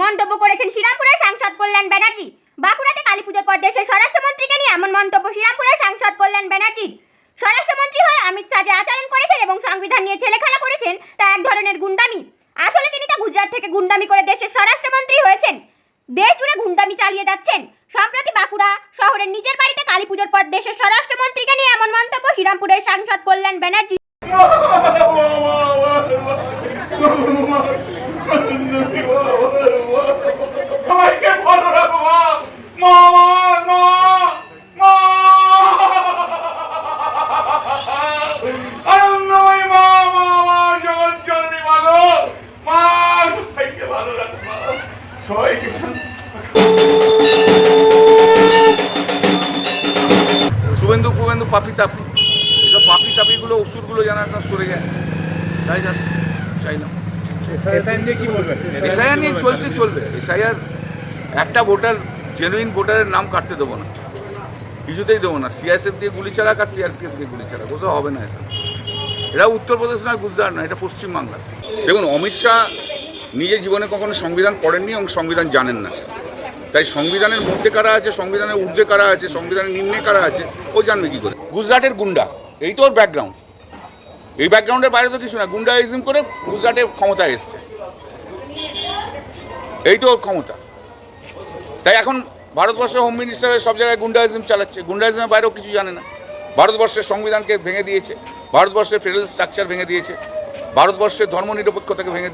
মন্তব্য করেছেন শ্রীরামপুরের সাংসদ কল্যাণ ব্যানার্জি বাঁকুড়াতে কালী পুজোর পর দেশের স্বরাষ্ট্রমন্ত্রীকে নিয়ে এমন মন্তব্য শ্রীরামপুরের সাংসদ কল্যাণ ব্যানার্জির স্বরাষ্ট্রমন্ত্রী হয়ে অমিত শাহ যে আচরণ করেছেন এবং সংবিধান নিয়ে ছেলেখেলা করেছেন তা এক ধরনের গুন্ডামি আসলে তিনি তা গুজরাট থেকে গুন্ডামি করে দেশের স্বরাষ্ট্রমন্ত্রী হয়েছেন দেশ জুড়ে গুন্ডামি চালিয়ে যাচ্ছেন সম্প্রতি বাঁকুড়া শহরের নিজের বাড়িতে কালী পুজোর পর দেশের স্বরাষ্ট্রমন্ত্রীকে নিয়ে এমন মন্তব্য শ্রীরামপুরের সাংসদ কল্যাণ ব্যানার্জি সবাইকে ভালো শুভেন্দু ফুবেন্দু পাপি, তাপি। এসব পাপি, তাপিগুলো ওষুধগুলো যেন একদম সরে যায়। তাই যাচ্ছে, চাই না। এসআইআর নিয়ে চলছে, চলবে। এসআইআর একটা ভোটার জেনুইন ভোটারের নাম কাটতে দেবো না। কিছুতেই দেবো না। সিআইএসএফ দিয়ে গুলি চালাক আর সিআরপিএফ দিয়ে গুলি চালাক। ওসব হবে না এসব। এটা উত্তরপ্রদেশ নয়, গুজরাট নয়, এটা পশ্চিমবাংলা দেখুন, অমিত শাহ নিজে জীবনে কখনো সংবিধান পড়েননি এবং সংবিধান জানেন না। তাই সংবিধানের মধ্যে কারা আছে, সংবিধানের ঊর্ধ্বে কারা আছে, সংবিধানের নিম্নে কারা আছে, ও জানবে কি করে। গুজরাটের গুন্ডা, এই তো ওর ব্যাকগ্রাউন্ড এই ব্যাকগ্রাউন্ডের বাইরে তো কিছু না গুন্ডাইজম করে গুজরাটে ক্ষমতায় এসছে। এই তো ক্ষমতা। তাই এখন ভারতবর্ষের হোম মিনিস্টার সব জায়গায় গুন্ডাইজম চালাচ্ছে। গুন্ডাইজমের বাইরেও কিছু জানে না। ভারতবর্ষের সংবিধানকে ভেঙে দিয়েছে। ভারতবর্ষের ফেডারেল স্ট্রাকচার ভেঙে দিয়েছে। ভারতবর্ষের ধর্মনিরপেক্ষতাকে ভেঙে দিয়েছে।